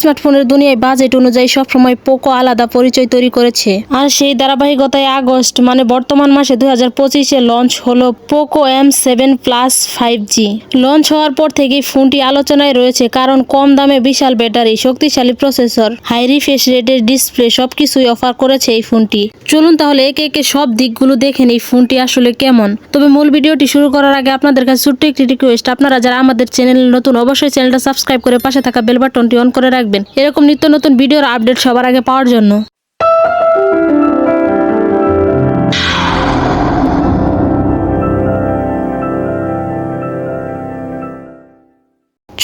স্মার্টফোনের দুনিয়ায় বাজেট অনুযায়ী সবসময় পোকো আলাদা পরিচয় তৈরি করেছে। আর সেই ধারাবাহিকতায় আগস্ট মানে বর্তমান মাসে দুই হাজার পঁচিশে লঞ্চ হলো Poco M seven plus five G. Launch হওয়ার পর থেকেই ফোনটি আলোচনায় রয়েছে, কারণ কম দামে বিশাল ব্যাটারি, শক্তিশালী প্রসেসর, হাই রিফ্রেশ রেটের ডিসপ্লে সবকিছুই অফার করেছে এই ফোনটি। চলুন তাহলে একে একে সব দিকগুলো দেখেন এই ফোনটি আসলে কেমন। তবে মূল ভিডিওটি শুরু করার আগে আপনাদের কাছে ছোট্ট একটি রিকোয়েস্ট আপনারা যারা আমাদের চ্যানেল নতুন, অবশ্যই চ্যানেলটা সাবস্ক্রাইব করে পাশে থাকা বেল বাটনটি অন করে রাখবেন। এরকম নিত্য নতুন ভিডিওর আপডেট সবার আগে পাওয়ার জন্য।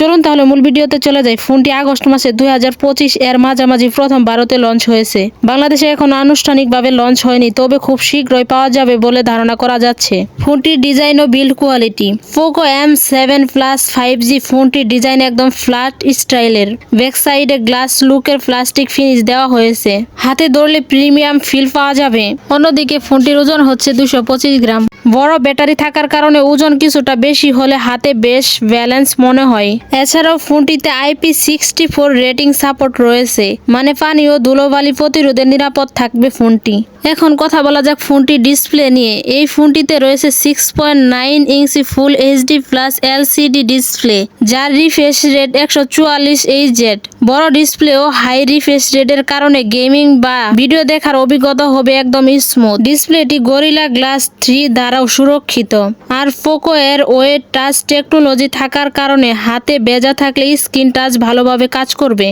চলুন তাহলে মূল ভিডিওতে চলে যাই। ফোনটি আগস্ট মাসে দু হাজার পঁচিশ এর মাঝামাঝি প্রথম ভারতে লঞ্চ হয়েছে। বাংলাদেশে এখন আনুষ্ঠানিকভাবে লঞ্চ হয়নি, তবে খুব শীঘ্রই পাওয়া যাবে বলে ধারণা করা যাচ্ছে। ফোনটির ডিজাইন ও build quality Poco M seven plus five G ফোনটির ডিজাইন একদম ফ্ল্যাট স্টাইলের। ব্যাক সাইডে গ্লাস লুকের প্লাস্টিক ফিনিশ দেওয়া হয়েছে। হাতে ধরলে প্রিমিয়াম ফিল পাওয়া যাবে। অন্যদিকে ফোনটির ওজন হচ্ছে দুশো গ্রাম। বড় ব্যাটারি থাকার কারণে ওজন কিছুটা বেশি হলে হাতে বেশ ব্যালেন্স মনে হয়। এছাড়াও ফোনটিতে IP sixty four rating support রয়েছে। মানে পানি ও ধুলোবালি প্রতিরোধে নিরাপদ থাকবে ফোনটি। এখন কথা বলা যাক ফোনটি ডিসপ্লে নিয়ে। এই ফোনটিতে রয়েছে six point nine inch full HD plus LCD display, যার রিফ্রেশ রেট একশো চুয়াল্লিশ এইচ জেড বড় ডিসপ্লে ও হাই রিফ্রেশ রেটের কারণে গেমিং বা ভিডিও দেখার অভিজ্ঞতা হবে একদম স্মুথ ডিসপ্লেটি গরিলা গ্লাস থ্রি দ্বারাও সুরক্ষিত। আর পোকো এর ওয়েট টাচ টেকনোলজি থাকার কারণে হাতে বেজা থাকলে স্ক্রিন টাচ ভালোভাবে কাজ করবে।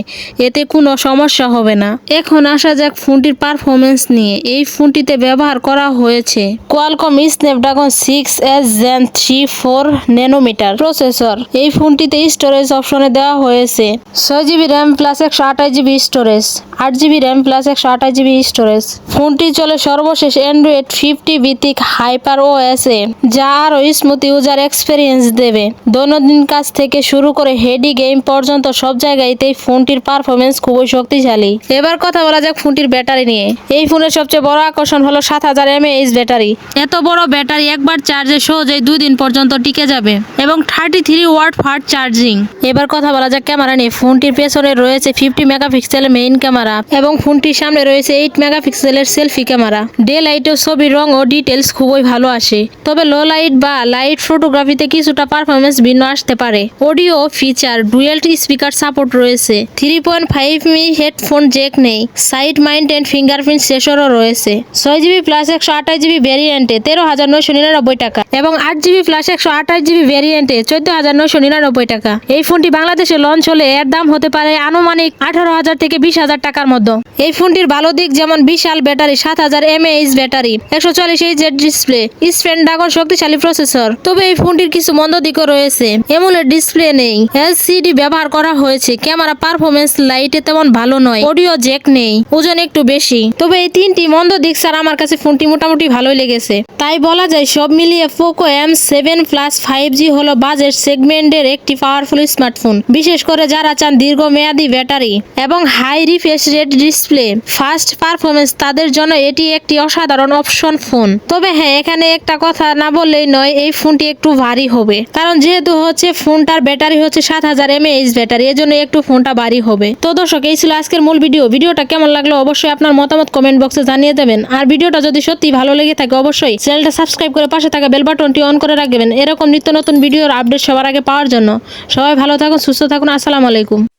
এতে কোনো সমস্যা হবে না। এখন আসা যাক ফোনটির পারফরমেন্স নিয়ে। এই ফোনটিতে ব্যবহার করা হয়েছে। Qualcomm Snapdragon six S Gen three four nanometre processor এই ফোনটিতে স্টোরেজ অপশনে দেওয়া হয়েছে। ছয় জিবি র্যাম প্লাস একশো আঠাশ জিবি স্টোরেজ আট জিবি র্যাম প্লাস একশো আঠাশ জিবি স্টোরেজ ফোনটি চলে সর্বশেষ অ্যান্ড্রয়েড ফিফটি ভিত্তিক হাইপার ও এস এ, যা আরও স্মুথ ইউজার এক্সপিরিয়েন্স দেবে। দৈনন্দিন কাজ থেকে শুরু করে হেডি গেম পর্যন্ত সব জায়গায়তেই ফোনটির পারফরমেন্স খুবই শক্তিশালী। এবার কথা বলা যাক ফোনটির ব্যাটারি নিয়ে। এই ফোনের সবচেয়ে বড় আকর্ষণ হলো সাত হাজার এমএএইচ ব্যাটারি। এত বড় ব্যাটারি একবার চার্জে সহজেই দুই দিন পর্যন্ত টিকে যাবে এবং thirty three watt fast charging এবার কথা বলা যাক ক্যামেরা নিয়ে। ফোনটির পেছনে রয়েছে ফিফটি মেগাপিক্সেলের মেইন ক্যামেরা এবং ফোনটির সামনে রয়েছে এইট মেগাপিক্সেলের সেলফি ক্যামেরা। ডে লাইট ও ছবির রং ও ডিটেলস খুবই ভালো আসে। তবে লো লাইট বা লাইট ফটোগ্রাফিতে কিছুটা পারফরমেন্স ভিন্ন আসতে পারে। Audio feature dual speaker support রয়েছে। থ্রি পয়েন্ট ফাইভ মি হেডফোন জেক নেই। সাইড মাউন্টেড ফিঙ্গারপ্রিন্ট সেসরও রয়েছে। ছয় জিবি প্লাস একশো আঠাশ জিবি ভ্যারিয়েন্টে তেরো হাজার নয়শো নিরানব্বই টাকা এবং আট জিবি প্লাস একশো আঠাশ জিবি ভ্যারিয়েন্টে চোদ্দ হাজার নয়শো নিরানব্বই টাকা। এই ফোনটি বাংলাদেশে লঞ্চ হলে এর দাম হতে পারে আনুমানিক আঠারো হাজার থেকে বিশ হাজার টাকার মধ্যে। এই ফোনটির ভালো দিক যেমন বিশাল ব্যাটারি, সাত হাজার এমএএইচ ব্যাটারি, একশো চল্লিশ এইচের ডিসপ্লে স্প্যান্ডাগন শক্তিশালী প্রসেসর তবে এই ফোনটির কিছু মন্দ দিকও রয়েছে। এমুলের ডিসপ্লে নেই এলসিডি ব্যবহার করা হয়েছে, ক্যামেরা পারফরমেন্স লাইটে তেমন ভালো নয় অডিও জ্যাক নেই, ওজন একটু বেশি। তবে এই তিনটি মন্দ দিক, স্যার, আমার কাছে ফোনটি মোটামুটি ভালোই লেগেছে। তাই বলা যায়, সব মিলিয়ে Poco M seven plus five G হলো বাজেট সেগমেন্টের একটি পাওয়ারফুল স্মার্টফোন বিশেষ করে যারা চান দীর্ঘমেয়াদী ব্যাটারি এবং high refresh rate display fast performance তাদের জন্য এটি একটি অসাধারণ অপশন ফোন তবে হ্যাঁ এখানে একটা কথা না বললেই নয়, এই ফোনটি একটু ভারী হবে। কারণ যেহেতু হচ্ছে ফোনটার ব্যাটারি হচ্ছে সাত হাজার এমএএইচ ব্যাটারি, এজন্য একটু ফোনটা ভারী হবে। তো দর্শক, এই ছিল আজকের মূল ভিডিও। ভিডিওটা কেমন লাগল অবশ্যই আপনার মতামত কমেন্ট বক্সে জানিয়ে দেবেন। আর ভিডিওটা যদি সত্যি ভালো লেগে থাকে, অবশ্যই চ্যানেলটা সাবস্ক্রাইব করে পাশে থাকা বেল বাটনটি অন করে রাখবেন। এরকম নিত্য নতুন ভিডিওর আপডেট সবার আগে পাওয়ার জন্য। সবাই ভালো থাকুন, সুস্থ থাকুন। আসসালামু আলাইকুম।